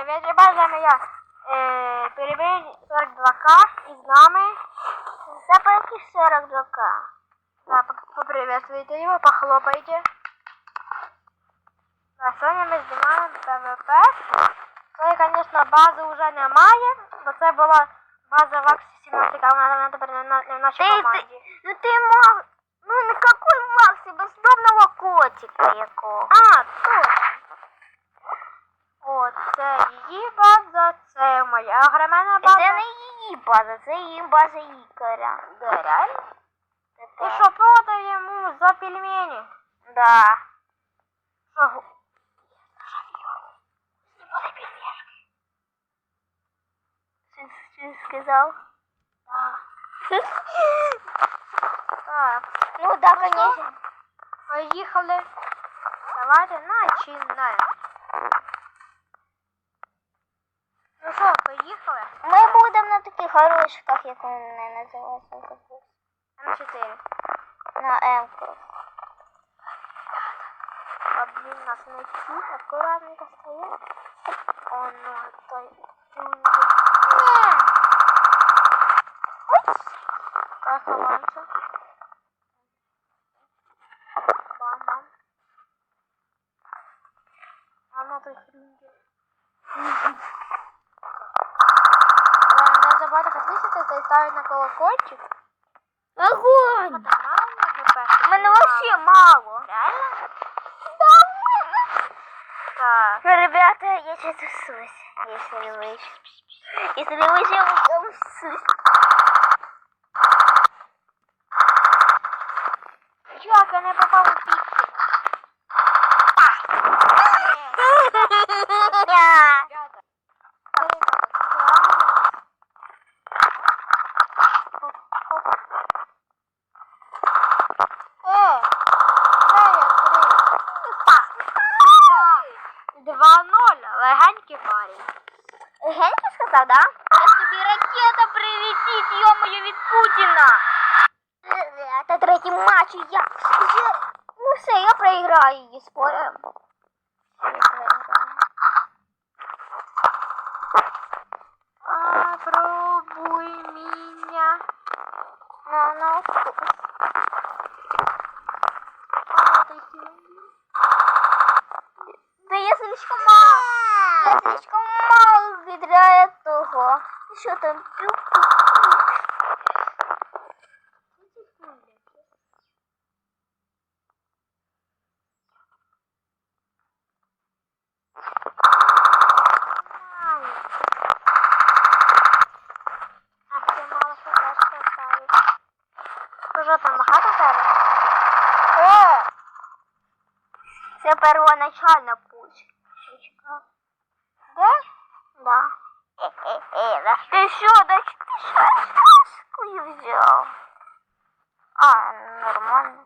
привіт, ребят, з вами я. Е, Перебій 42к і з нами. Це по яких 42к? Да, по- поприветствуйте его, похлопайте. А сьогодні ми знімаємо ПВП. Це, звісно, бази вже немає, бо це була база в Аксі 17, а вона вона тепер не, на- не в нашій Ти, команді. ти, ну ти мог, ну на какой Максі, бездомного котика якого? А, точно. моя огромена І база. це не її база, це її база Ікаря. Да, реально? І що продає йому за пельмені? Да. Що, гу- Що ти сказав? Так, Ну да, конечно. поїхали. Давайте начинаємо. Ну що, поїхали? Ми будемо на таких горошках, як вони називаються. М4. На М-ку. А, блін, нас не ті, акуратненько стоїть. О, ну, той. Ні. Так, ховаємося. Бам-бам. і ставити на колокольчик. Огонь! Мене вообще мало. Реально? Так. Ну, ребята, я сейчас усусь, если вы еще... Если вы еще я усусь. Чувак, я не попав Два ноль, легенький парень. Генька сказав, да? Сейчас тобі ракета прилетить, ё-моё, від Путіна. Это третій матч, і я... Вже... Ну все, я проиграю її, спорим. Да я слишком мало. Я слишком мало для этого. Что там? А ти мало що теж поставити. Що там, багато Да. Е-е-е, да ти що, да ти що шашкою взяв? А, нормально.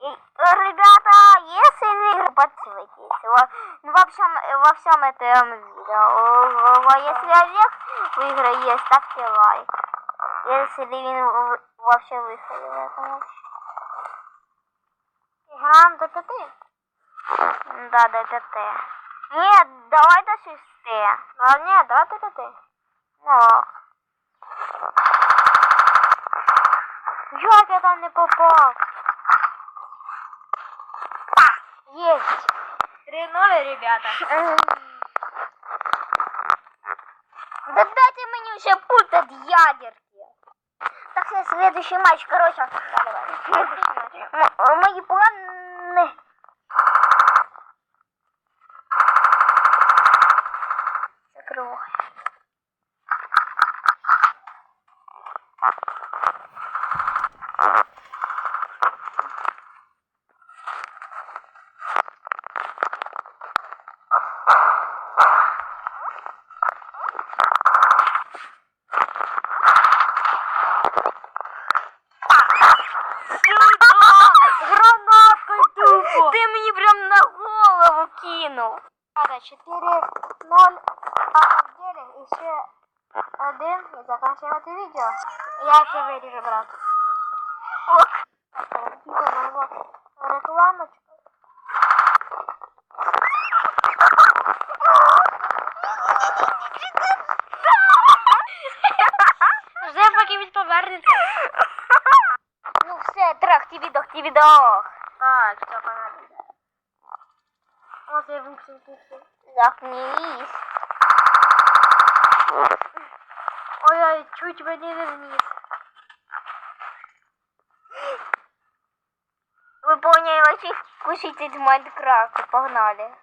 И, ребята, если подписывайтесь во, ну, во всем, во всем этом видео, если Олег выиграет, ставьте лайк. Если в- вообще выиграет в этом до п'яти. Да, до Нет, давай до шести. А ні, давай до п'яти. Ох. Як я там не попав? Есть. 3-0, ребята. Да дайте мені вже пульт от ядерки. Так, следующий матч, короче. Да, давай. голову кинув. Ребята, 4-0. А отделе еще один. И заканчиваем это видео. Я это вырежу, брат. Ок. Типа моего рекламочка. Вже поки він повернеться. Ну все, трах, тівідох, тівідох. Так, все, понятно. Все, выпустите. Захнись. Ой, ой, чуть мені не вниз. Выполняй вообще кушайте из Майнкрафта. Погнали.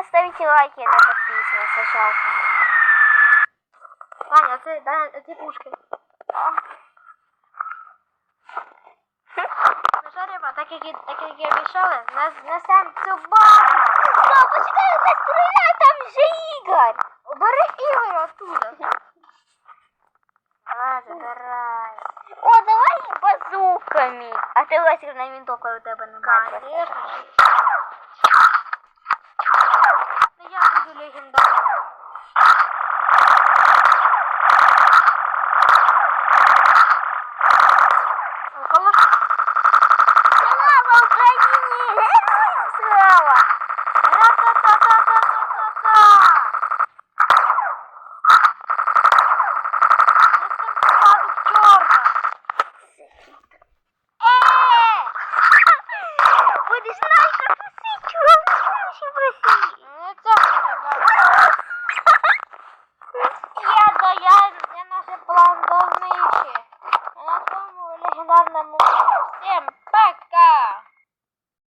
вам надо ставить лайки, а не подписываться, жалко. Ваня, це, да, ці пушки. Ну що, ребята, так як, і- так як і обіцяли, нас несем цю базу. Стоп, почекай, не стріляй, там же Ігор. Бери Ігор оттуда. А, забирай. О, давай базуками. А ти лазерна винтовка у тебе немає. Конечно. Я буду легендарным. Колоса. Слава Україні! Героям слава! 这样子的。